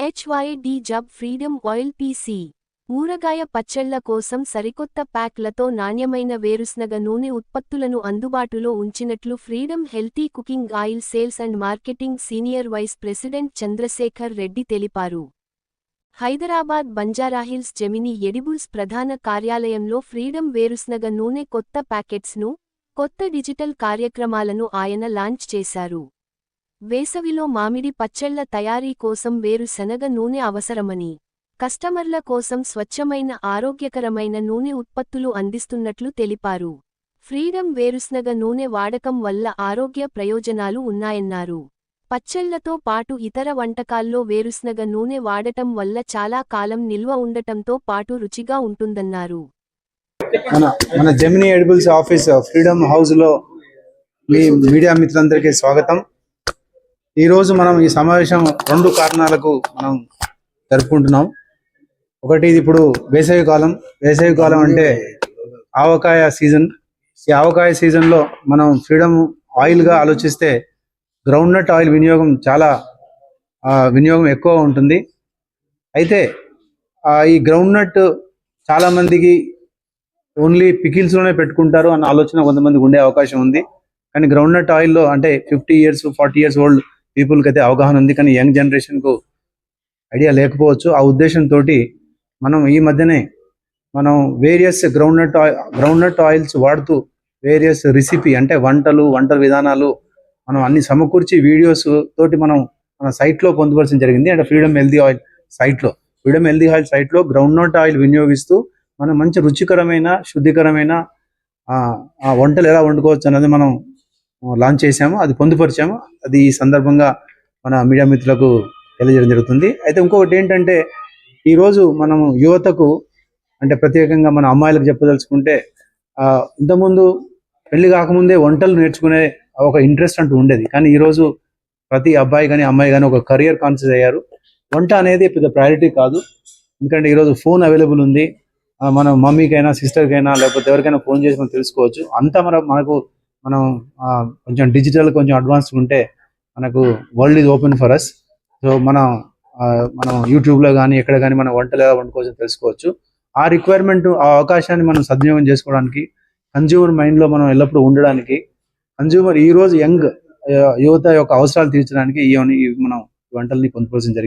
HYD జబ్ freedom oil పీసీ ఊరగాయ పచ్చళ్ళ కోసం సరికొత్త ప్యాక్లతో నాణ్యమైన వేరుశనగ నూనె ఉత్పత్తులను అందుబాటులో ఉంచినట్లు Freedom healthy cooking oil sales and marketing senior vice president Chandrasekhar Reddy తెలిపారు. హైదరాబాద్ బంజారాహిల్స్ జెమిని ఎడిబుల్స్ ప్రధాన కార్యాలయంలో ఫ్రీడమ్ వేరుశనగ నూనె కొత్త ప్యాకెట్స్ను కొత్త డిజిటల్ కార్యక్రమాలను ఆయన లాంచ్ చేశారు. వేసవిలో మామిడి పచ్చళ్ళ తయారీ కోసం వేరుశనగ నూనె అవసరమని కస్టమర్ల కోసం స్వచ్ఛమైన ఆరోగ్యకరమైన నూనె ఉత్పత్తులు అందిస్తున్నట్లు తెలిపారు. ఫ్రీడమ్ వేరుశనగ నూనె వాడకం వల్ల ఆరోగ్య ప్రయోజనాలు ఉన్నాయన్నారు. పచ్చళ్ళతో పాటు ఇతర వంటకాల్లో వేరుశనగ నూనె వాడటం వల్ల చాలా కాలం నిల్వ ఉండటంతో పాటు రుచిగా ఉంటుందన్నారు. మన మన జమినీ ఎడిబుల్స్ ఆఫీస్ ఫ్రీడమ్ హౌస్లో మీ మీడియా మిత్రులందరికీ స్వాగతం. ఈ రోజు మనం ఈ సమావేశం రెండు కారణాలకు మనం జరుపుకుంటున్నాం. ఒకటి ఇది ఇప్పుడు వేసవి కాలం. వేసవి కాలం అంటే ఆవకాయ సీజన్. ఈ ఆవకాయ సీజన్లో మనం ఫ్రీడమ్ ఆయిల్గా ఆలోచిస్తే గ్రౌండ్ నట్ ఆయిల్ వినియోగం చాలా ఆ, వినియోగం ఎక్కువ ఉంటుంది. అయితే ఆ, ఈ గ్రౌండ్ నట్ చాలా మందికి ఓన్లీ పికిల్స్లోనే పెట్టుకుంటారు అన్న ఆలోచన కొంతమందికి ఉండే అవకాశం ఉంది. కానీ గ్రౌండ్ నట్ ఆయిల్లో అంటే fifty years forty years old పీపుల్కి అయితే అవగాహన ఉంది కానీ యంగ్ జనరేషన్కు ఐడియా లేకపోవచ్చు. ఆ ఉద్దేశంతో మనం ఈ మధ్యనే మనం various groundnut groundnut oils వాడుతూ వేరియస్ రెసిపీ అంటే వంటలు వంట విధానాలు మనం అన్ని సమకూర్చి వీడియోస్ తోటి మనం మన సైట్లో పొందుపరచడం జరిగింది. అంటే ఫ్రీడమ్ హెల్దీ ఆయిల్ సైట్లో ఫ్రీడమ్ హెల్దీ ఆయిల్ సైట్లో గ్రౌండ్ నట్ ఆయిల్ వినియోగిస్తూ మనం మంచి రుచికరమైన శుద్ధికరమైన ఆ, వంటలు ఎలా వండుకోవచ్చు అన్నది మనం లాంచ్ చేశాము అది పొందుపరిచాము. అది ఈ సందర్భంగా మన మీడియా మిత్రులకు తెలియజేయడం జరుగుతుంది. అయితే ఇంకొకటి ఏంటంటే ఈరోజు మనము యువతకు అంటే ప్రత్యేకంగా మన అమ్మాయిలకు చెప్పదలుచుకుంటే ఆ, ఇంతకుముందు పెళ్ళి కాకముందే వంటలు నేర్చుకునే ఒక ఇంట్రెస్ట్ అంటూ ఉండేది. కానీ ఈరోజు ప్రతి అబ్బాయి కానీ అమ్మాయి కానీ ఒక కెరియర్ కాన్షియస్ అయ్యారు. వంట అనేది పెద్ద ప్రయారిటీ కాదు. ఎందుకంటే ఈరోజు ఫోన్ అవైలబుల్ ఉంది. మనం మమ్మీకైనా సిస్టర్కైనా లేకపోతే ఎవరికైనా ఫోన్ చేసి మనం తెలుసుకోవచ్చు. అంతా మన మనకు మనం ఆ, కొంచెం డిజిటల్ కొంచెం అడ్వాన్స్ ఉంటే మనకు world is open for us so మనం ఆ, మనం యూట్యూబ్లో కానీ ఎక్కడ కానీ మనం వంటలు ఎలా వండుకోవచ్చు తెలుసుకోవచ్చు. ఆ రిక్వైర్మెంట్ ఆ అవకాశాన్ని మనం సద్వినియోగం చేసుకోవడానికి కన్జ్యూమర్ మైండ్లో మనం ఎల్లప్పుడూ ఉండడానికి కన్జ్యూమర్ ఈ రోజు యంగ్ యువత యొక్క అవసరాలు తీర్చడానికి ఈ మనం వంటల్ని పొందుపరచడం జరిగింది.